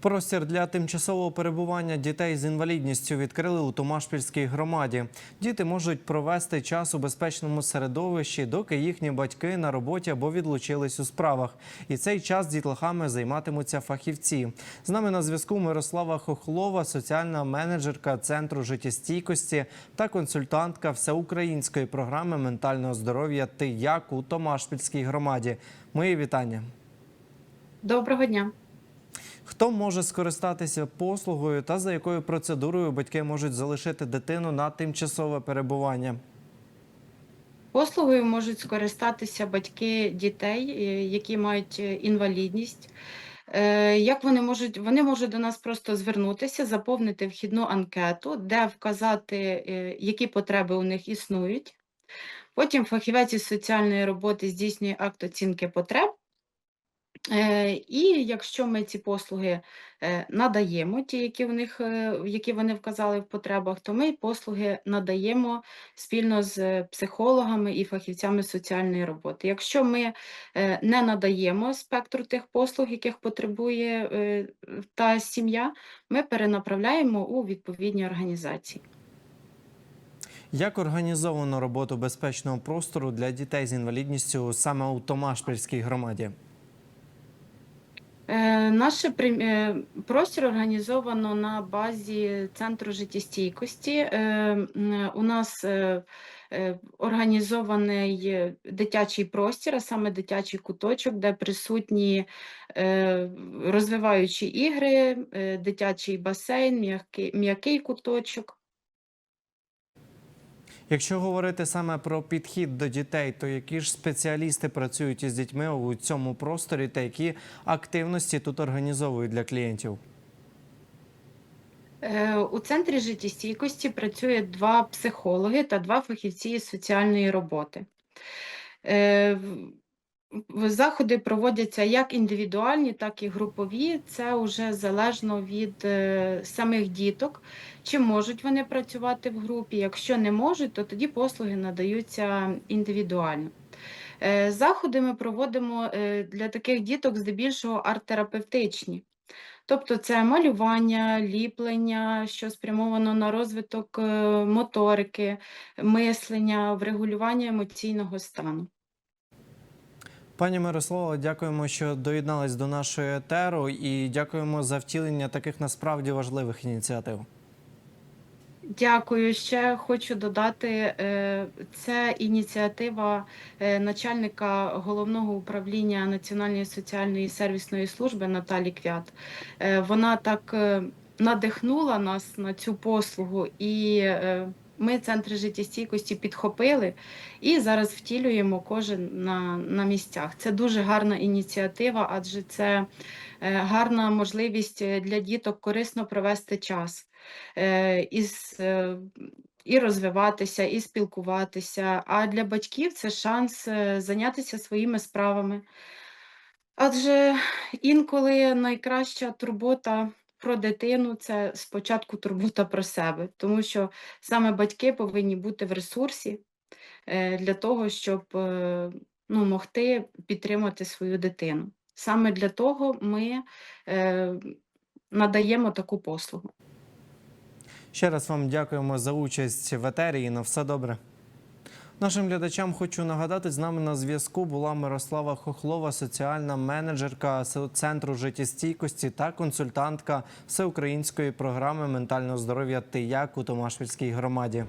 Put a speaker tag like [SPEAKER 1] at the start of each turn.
[SPEAKER 1] Простір для тимчасового перебування дітей з інвалідністю відкрили у Томашпільській громаді. Діти можуть провести час у безпечному середовищі, доки їхні батьки на роботі або відлучились у справах. І цей час дітлахами займатимуться фахівці. З нами на зв'язку Мирослава Хохлова, соціальна менеджерка центру життєстійкості та консультантка всеукраїнської програми ментального здоров'я «Ти як» у Томашпільській громаді. Мої вітання.
[SPEAKER 2] Доброго дня.
[SPEAKER 1] Хто може скористатися послугою та за якою процедурою батьки можуть залишити дитину на тимчасове перебування?
[SPEAKER 2] Послугою можуть скористатися батьки дітей, е, які мають е, інвалідність. Е, Як вони можуть? Вони можуть до нас просто звернутися, заповнити вхідну анкету, де вказати, які потреби у них існують. Потім фахівець із соціальної роботи здійснює акт оцінки потреб. Е, І якщо ми ці послуги е, надаємо, ті, які в них, е, які вони вказали в потребах, то ми послуги надаємо спільно з психологами і фахівцями соціальної роботи. Якщо ми не надаємо спектру тих послуг, яких потребує та сім'я, ми перенаправляємо у відповідні організації.
[SPEAKER 1] Як організовано роботу безпечного простору для дітей з інвалідністю саме у Томашпільській громаді?
[SPEAKER 2] Е, Наш е, простір організовано на базі центру життєстійкості. Е, У нас організований дитячий простір, а саме дитячий куточок, де присутні розвиваючі ігри, дитячий басейн, м'який куточок.
[SPEAKER 1] Якщо говорити саме про підхід до дітей, то які ж спеціалісти працюють із дітьми у цьому просторі та які активності тут організовують для клієнтів?
[SPEAKER 2] Е, У центрі життєстійкості працює два психологи та два фахівці із соціальної роботи. Заходи проводяться як індивідуальні, так і групові. Це вже залежно від е, самих діток, чи можуть вони працювати в групі. Якщо не можуть, то тоді послуги надаються індивідуально. Е, Заходи ми проводимо е, для таких діток здебільшого арт-терапевтичні. Тобто це малювання, ліплення, що спрямовано на розвиток моторики, мислення, врегулювання емоційного стану.
[SPEAKER 1] Пані Мирослава, дякуємо, що доєднались до нашої етеру і дякуємо за втілення таких насправді важливих ініціатив.
[SPEAKER 2] Дякую. Ще хочу додати, е, це ініціатива е, начальника головного управління Національної соціальної сервісної служби Наталі Квят. Е, Вона так надихнула нас на цю послугу, і е, ми центри життєстійкості підхопили і зараз втілюємо кожен на, на місцях. Це дуже гарна ініціатива, адже це е, гарна можливість е, для діток корисно провести час із, і розвиватися, і спілкуватися. А для батьків це шанс зайнятися своїми справами. Адже інколи найкраща турбота про дитину це спочатку турбота про себе, тому що саме батьки повинні бути в ресурсі е, для того, щоб е, ну, могти підтримати свою дитину. Саме для того ми е, надаємо таку послугу.
[SPEAKER 1] Ще раз вам дякуємо за участь в етері і на все добре. Нашим глядачам хочу нагадати, з нами на зв'язку була Мирослава Хохлова, соціальна менеджерка Центру життєстійкості та консультантка всеукраїнської програми ментального здоров'я «Ти як» у Томашпільській громаді.